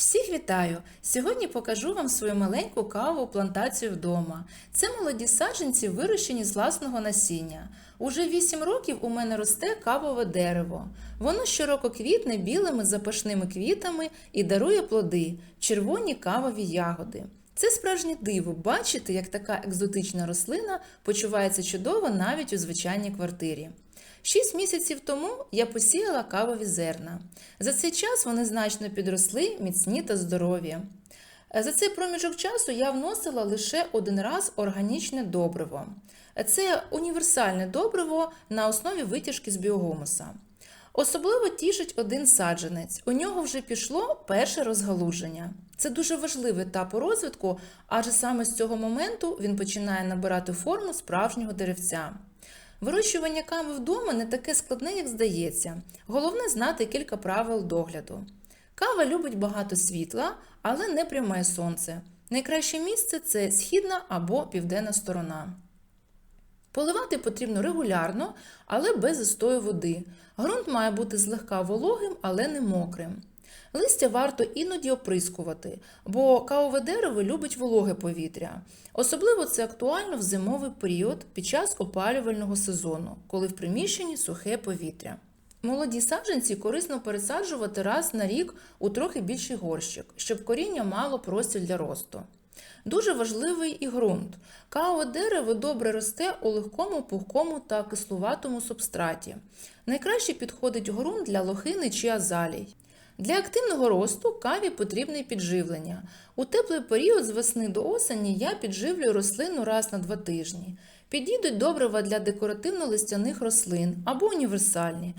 Всіх вітаю! Сьогодні покажу вам свою маленьку кавову плантацію вдома. Це молоді саджанці, вирощені з власного насіння. Уже 8 років у мене росте кавове дерево. Воно щороку квітне білими запашними квітами і дарує плоди, червоні кавові ягоди. Це справжнє диво бачити, як така екзотична рослина почувається чудово навіть у звичайній квартирі. Шість місяців тому я посіяла кавові зерна. За цей час вони значно підросли, міцні та здорові. Е, За цей проміжок часу я вносила лише один раз органічне добриво. Е, Це універсальне добриво на основі витяжки з біогумуса. Особливо тішить один саджанець. У нього вже пішло перше розгалуження. Це дуже важливий етап у розвитку, адже саме з цього моменту він починає набирати форму справжнього деревця. Вирощування кави вдома не таке складне, як здається. Головне знати кілька правил догляду. Кава любить багато світла, але не пряме сонце. Найкраще місце це східна або південна сторона. Поливати потрібно регулярно, але без застою води. Ґрунт має бути злегка вологим, але не мокрим. Листя варто іноді оприскувати, бо кавове дерево любить вологе повітря. Особливо це актуально в зимовий період під час опалювального сезону, коли в приміщенні сухе повітря. Молоді саджанці корисно пересаджувати раз на рік у трохи більший горщик, щоб коріння мало простір для росту. Дуже важливий і ґрунт. Кавове дерево добре росте у легкому, пухкому та кислуватому субстраті. Найкраще підходить ґрунт для лохини чи азалій. Для активного росту каві потрібне підживлення. У теплий період з весни до осені я підживлюю рослину раз на два тижні. Підійдуть добрива для декоративно-листяних рослин або універсальні.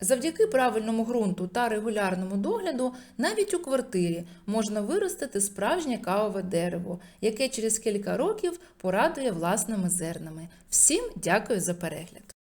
Завдяки правильному ґрунту та регулярному догляду навіть у квартирі можна виростити справжнє кавове дерево, яке через кілька років порадує власними зернами. Всім дякую за перегляд!